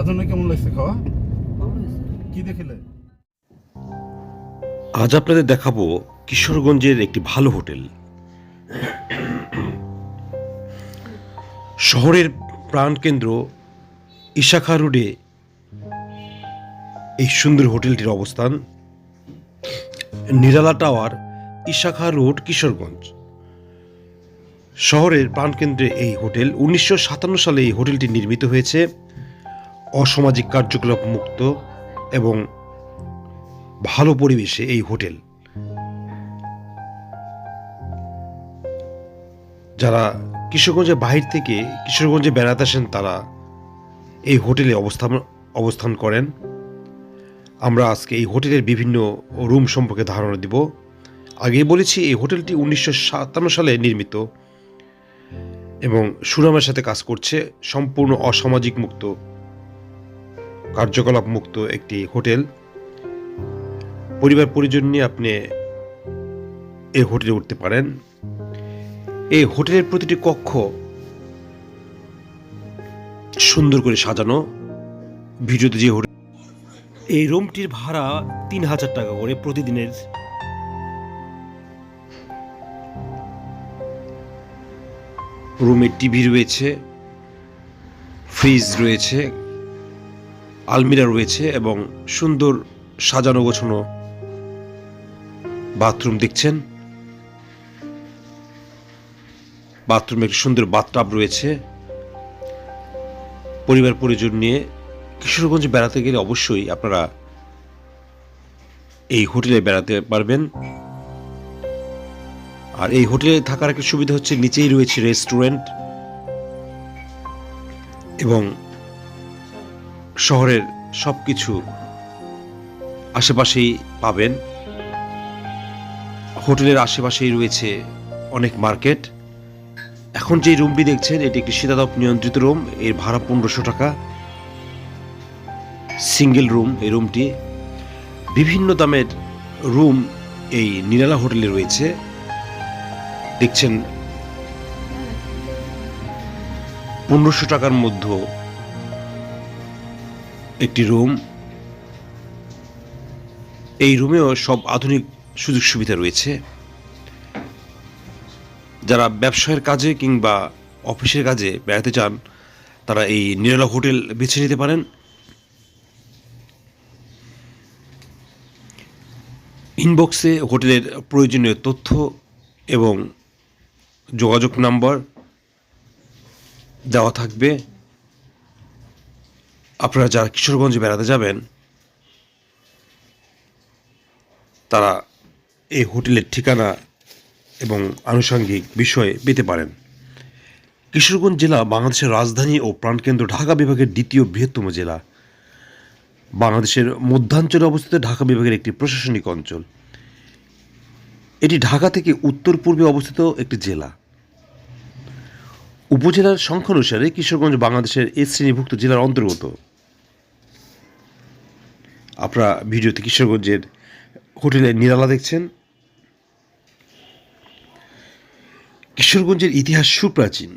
রাজনে কেমন লাগছে খাওয়া? কি দেখিলে? আজ আপনাদের দেখাবো কিশোরগঞ্জের একটি ভালো হোটেল। শহরের প্রাণকেন্দ্র ইশাখা রোডে এই সুন্দর হোটেলটির অবস্থান। নিরালা টাওয়ার ইশাখা রোড কিশোরগঞ্জ। শহরের প্রাণকেন্দ্রে এই হোটেল। উনিশশো সাতান্ন সালে এই হোটেলটি নির্মিত হয়েছে। অসামাজিক কার্যকলাপ মুক্ত এবং ভালো পরিবেশে এই হোটেল। যারা কিশোরগঞ্জের বাহির থেকে কিশোরগঞ্জে বেড়াতে আসেন, তারা এই হোটেলে অবস্থান অবস্থান করেন। আমরা আজকে এই হোটেলের বিভিন্ন রুম সম্পর্কে ধারণা দিব। আগেই বলেছি, এই হোটেলটি উনিশশো সাতান্ন সালে নির্মিত এবং সুনামের সাথে কাজ করছে সম্পূর্ণ অসামাজিক মুক্ত কার্যকলাপ মুক্ত একটি হোটেল। পরিবার পরিজন নিয়ে আপনি এই হোটেলে উঠতে পারেন। এই হোটেলের প্রতিটি কক্ষ সুন্দর করে সাজানো। ভিডিওতে যে হোটেল এই রুমটির ভাড়া তিন হাজার টাকা করে প্রতিদিনের। রুমে টিভি রয়েছে ফ্রিজ রয়েছে। আলমিরা রয়েছে এবং সুন্দর সাজানো গোছানো বাথরুম দেখছেন। বাথরুমে একটি সুন্দর বাথটাব রয়েছে। পরিবার পরিজন নিয়ে কিশোরগঞ্জ বেড়াতে গেলে অবশ্যই আপনারা এই হোটেলে বেড়াতে পারবেন। আর এই হোটেলে থাকার একটা সুবিধা হচ্ছে, নিচেই রয়েছে রেস্টুরেন্ট এবং শহরের সব কিছু আশেপাশেই পাবেন। হোটেলের আশেপাশেই রয়েছে অনেক মার্কেট। এখন যে রুমটি দেখছেন, এটি একটি শীতাতপ নিয়ন্ত্রিত রুম। এর ভাড়া পনেরোশো টাকা। সিঙ্গেল রুম এই রুমটি। বিভিন্ন দামের রুম এই নিরালা হোটেলে রয়েছে। দেখছেন, পনেরোশো টাকার মধ্যে একটি রুম। এই রুমেও সব আধুনিক সুযোগ সুবিধা রয়েছে। যারা ব্যবসায়ের কাজে কিংবা অফিসের কাজে বেড়াতে চান, তারা এই নিরালা হোটেল বেছে নিতে পারেন। ইনবক্সে হোটেলের প্রয়োজনীয় তথ্য এবং যোগাযোগ নাম্বার দেওয়া থাকবে। আপনারা যারা কিশোরগঞ্জে বেড়াতে যাবেন, তারা এই হোটেলের ঠিকানা এবং আনুষঙ্গিক বিষয়ে পেতে পারেন। কিশোরগঞ্জ জেলা বাংলাদেশের রাজধানী ও প্রাণকেন্দ্র ঢাকা বিভাগের দ্বিতীয় বৃহত্তম জেলা। বাংলাদেশের মধ্যাঞ্চলে অবস্থিত ঢাকা বিভাগের একটি প্রশাসনিক অঞ্চল। এটি ঢাকা থেকে উত্তর পূর্বে অবস্থিত একটি জেলা। উপজেলার সংখ্যা অনুসারে কিশোরগঞ্জ বাংলাদেশের এ শ্রেণীভুক্ত জেলার অন্তর্গত। আপনারা ভিডিওতে কিশোরগঞ্জের হোটেলের নিরালা দেখছেন। কিশোরগঞ্জের ইতিহাস সুপ্রাচীন।